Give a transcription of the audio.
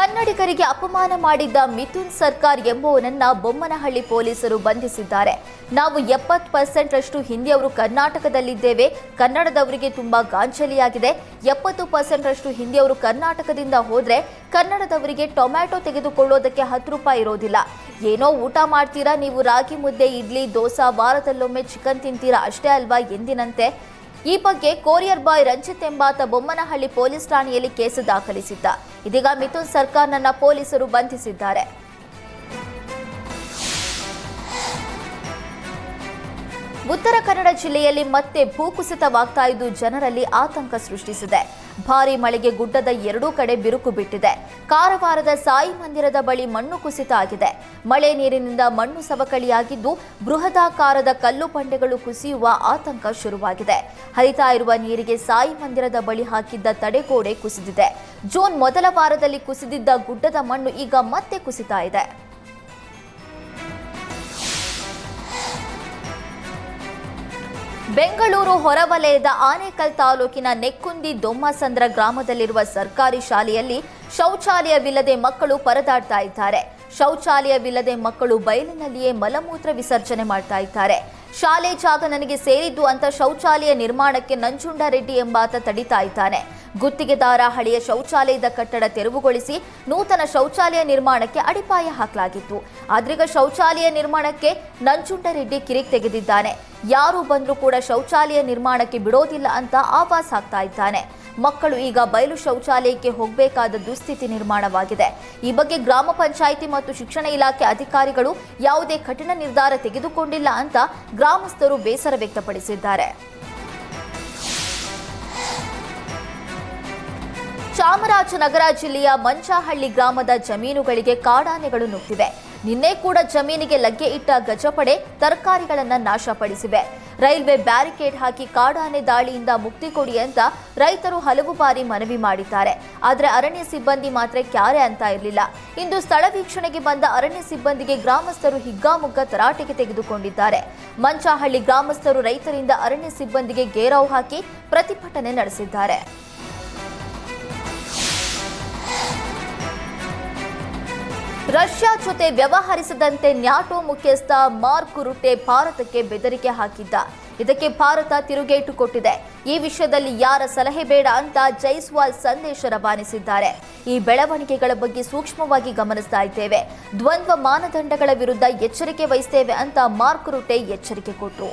ಕನ್ನಡಿಗರಿಗೆ ಅಪಮಾನ ಮಾಡಿದ್ದ ಮಿಥುನ್ ಸರ್ಕಾರ್ ಎಂಬುವನನ್ನ ಬೊಮ್ಮನಹಳ್ಳಿ ಪೊಲೀಸರು ಬಂಧಿಸಿದ್ದಾರೆ. ನಾವು ಎಪ್ಪತ್ತು ಪರ್ಸೆಂಟ್ ರಷ್ಟು ಹಿಂದಿಯವರು ಕರ್ನಾಟಕದಲ್ಲಿದ್ದೇವೆ. ಕನ್ನಡದವರಿಗೆ ತುಂಬಾ ಗಾಂಚಲಿಯಾಗಿದೆ. ಎಪ್ಪತ್ತು ಪರ್ಸೆಂಟ್ ರಷ್ಟು ಹಿಂದಿಯವರು ಕರ್ನಾಟಕದಿಂದ ಹೋದ್ರೆ ಕನ್ನಡದವರಿಗೆ ಟೊಮ್ಯಾಟೊ ತೆಗೆದುಕೊಳ್ಳೋದಕ್ಕೆ ಹತ್ತು ರೂಪಾಯಿ ಇರೋದಿಲ್ಲ. ಏನೋ ಊಟ ಮಾಡ್ತೀರಾ, ನೀವು ರಾಗಿ ಮುದ್ದೆ, ಇಡ್ಲಿ, ದೋಸಾ, ವಾರದಲ್ಲೊಮ್ಮೆ ಚಿಕನ್ ತಿಂತೀರಾ? ಅಷ್ಟೇ ಅಲ್ವಾ ಎಂದಿನಂತೆ? ಈ ಬಗ್ಗೆ ಕೊರಿಯರ್ ಬಾಯ್ ರಂಜಿತ್ ಎಂಬಾತ ಬೊಮ್ಮನಹಳ್ಳಿ ಪೊಲೀಸ್ ಠಾಣೆಯಲ್ಲಿ ಕೇಸು ದಾಖಲಿಸಿದ್ದ. ಇದೀಗ ಮಿಥುನ್ ಸರ್ಕಾರ್ನನ್ನ ಪೊಲೀಸರು ಬಂಧಿಸಿದ್ದಾರೆ. ಉತ್ತರ ಕನ್ನಡ ಜಿಲ್ಲೆಯಲ್ಲಿ ಮತ್ತೆ ಭೂಕುಸಿತವಾಗ್ತಾ ಇದ್ದು ಜನರಲ್ಲಿ ಆತಂಕ ಸೃಷ್ಟಿಸಿದೆ. ಭಾರಿ ಮಳೆಗೆ ಗುಡ್ಡದ ಎರಡೂ ಕಡೆ ಬಿರುಕು ಬಿಟ್ಟಿದೆ. ಕಾರವಾರದ ಸಾಯಿ ಮಂದಿರದ ಬಳಿ ಮಣ್ಣು ಕುಸಿತ ಆಗಿದೆ. ಮಳೆ ನೀರಿನಿಂದ ಮಣ್ಣು ಸವಕಳಿಯಾಗಿದ್ದು ಬೃಹದಾಕಾರದ ಕಲ್ಲು ಬಂಡೆಗಳು ಕುಸಿಯುವ ಆತಂಕ ಶುರುವಾಗಿದೆ. ಹರಿತಾ ಇರುವ ನೀರಿಗೆ ಸಾಯಿ ಮಂದಿರದ ಬಳಿ ಹಾಕಿದ್ದ ತಡೆಗೋಡೆ ಕುಸಿದಿದೆ. ಜೂನ್ ಮೊದಲ ವಾರದಲ್ಲಿ ಕುಸಿದಿದ್ದ ಗುಡ್ಡದ ಮಣ್ಣು ಈಗ ಮತ್ತೆ ಕುಸಿತಾ ಇದೆ. ಬೆಂಗಳೂರು ಹೊರವಲಯದ ಆನೇಕಲ್ ತಾಲೂಕಿನ ನೆಕ್ಕುಂದಿ ದೊಮ್ಮಸಂದ್ರ ಗ್ರಾಮದಲ್ಲಿರುವ ಸರ್ಕಾರಿ ಶಾಲೆಯಲ್ಲಿ ಶೌಚಾಲಯವಿಲ್ಲದೆ ಮಕ್ಕಳು ಪರದಾಡ್ತಾ ಇದ್ದಾರೆ. ಶೌಚಾಲಯವಿಲ್ಲದೆ ಮಕ್ಕಳು ಬಯಲಿನಲ್ಲಿಯೇ ಮಲಮೂತ್ರ ವಿಸರ್ಜನೆ ಮಾಡ್ತಾ ಇದ್ದಾರೆ. ಶಾಲೆ ಜಾಗ ನನಗೆ ಸೇರಿದ್ದು ಅಂತ ಶೌಚಾಲಯ ನಿರ್ಮಾಣಕ್ಕೆ ನಂಜುಂಡರೆಡ್ಡಿ ಎಂಬಾತ ತಡಿತಾ ಇದ್ದಾನೆ. ಗುತ್ತಿಗೆದಾರ ಹಳೆಯ ಶೌಚಾಲಯದ ಕಟ್ಟಡ ತೆರವುಗೊಳಿಸಿ ನೂತನ ಶೌಚಾಲಯ ನಿರ್ಮಾಣಕ್ಕೆ ಅಡಿಪಾಯ ಹಾಕಲಾಗಿತ್ತು. ಆದ್ರೀಗ ಶೌಚಾಲಯ ನಿರ್ಮಾಣಕ್ಕೆ ನಂಜುಂಡರೆಡ್ಡಿ ಕಿರಿಕ್ ತೆಗೆದಿದ್ದಾನೆ. ಯಾರು ಬಂದರೂ ಕೂಡ ಶೌಚಾಲಯ ನಿರ್ಮಾಣಕ್ಕೆ ಬಿಡೋದಿಲ್ಲ ಅಂತ ಆವಾಸ್ ಹಾಕ್ತಾ ಇದ್ದಾನೆ. ಮಕ್ಕಳು ಈಗ ಬಯಲು ಶೌಚಾಲಯಕ್ಕೆ ಹೋಗಬೇಕಾದ ದುಸ್ಥಿತಿ ನಿರ್ಮಾಣವಾಗಿದೆ. ಈ ಬಗ್ಗೆ ಗ್ರಾಮ ಪಂಚಾಯಿತಿ ಮತ್ತು ಶಿಕ್ಷಣ ಇಲಾಖೆ ಅಧಿಕಾರಿಗಳು ಯಾವುದೇ ಕಠಿಣ ನಿರ್ಧಾರ ತೆಗೆದುಕೊಂಡಿಲ್ಲ ಅಂತ ಗ್ರಾಮಸ್ಥರು ಬೇಸರ ವ್ಯಕ್ತಪಡಿಸಿದ್ದಾರೆ. ಚಾಮರಾಜನಗರ ಜಿಲ್ಲೆಯ ಮಂಚಾಹಳ್ಳಿ ಗ್ರಾಮದ ಜಮೀನುಗಳಿಗೆ ಕಾಡಾನೆಗಳು ನುಗ್ಗಿವೆ ನಿನ್ನೆ ಕೂಡ ಜಮೀನಿಗೆ ಲಗ್ಗೆ ಇಟ್ಟ ಗಜಪಡೆ ತರಕಾರಿಗಳನ್ನು ನಾಶಪಡಿಸಿವೆ. ರೈಲ್ವೆ ಬ್ಯಾರಿಕೇಡ್ ಹಾಕಿ ಕಾಡಾನೆ ದಾಳಿಯಿಂದ ಮುಕ್ತಿ ಕೊಡಿ ಅಂತ ರೈತರು ಹಲವು ಬಾರಿ ಮನವಿ ಮಾಡಿದ್ದಾರೆ. ಆದರೆ ಅರಣ್ಯ ಸಿಬ್ಬಂದಿ ಮಾತ್ರ ಕ್ಯಾರೆ ಅಂತ ಇರಲಿಲ್ಲ. ಇಂದು ಸ್ಥಳ ವೀಕ್ಷಣೆಗೆ ಬಂದ ಅರಣ್ಯ ಸಿಬ್ಬಂದಿಗೆ ಗ್ರಾಮಸ್ಥರು ಹಿಗ್ಗಾಮುಗ್ಗ ತರಾಟೆಗೆ ತೆಗೆದುಕೊಂಡಿದ್ದಾರೆ. ಮಂಚಾಹಳ್ಳಿ ಗ್ರಾಮಸ್ಥರು ರೈತರಿಂದ ಅರಣ್ಯ ಸಿಬ್ಬಂದಿಗೆ ಗೇರಾವ್ ಹಾಕಿ ಪ್ರತಿಭಟನೆ ನಡೆಸಿದ್ದಾರೆ. ರಷ್ಯಾ ಜೊತೆ ವ್ಯವಹರಿಸದಂತೆ ನ್ಯಾಟೋ ಮುಖ್ಯಸ್ಥ ಮಾರ್ಕ್ ರುಟೆ ಭಾರತಕ್ಕೆ ಬೆದರಿಕೆ ಹಾಕಿದ್ದ. ಇದಕ್ಕೆ ಭಾರತ ತಿರುಗೇಟು ಕೊಟ್ಟಿದೆ. ಈ ವಿಷಯದಲ್ಲಿ ಯಾರ ಸಲಹೆ ಬೇಡ ಅಂತ ಜೈಸ್ವಾಲ್ ಸಂದೇಶ ರವಾನಿಸಿದ್ದಾರೆ. ಈ ಬೆಳವಣಿಗೆಗಳ ಬಗ್ಗೆ ಸೂಕ್ಷ್ಮವಾಗಿ ಗಮನಿಸ್ತಾ ಇದ್ದೇವೆ. ದ್ವಂದ್ವ ಮಾನದಂಡಗಳ ವಿರುದ್ಧ ಎಚ್ಚರಿಕೆ ವಹಿಸ್ತೇವೆ ಅಂತ ಮಾರ್ಕ್ ರುಟೆ ಎಚ್ಚರಿಕೆ ಕೊಟ್ಟರು.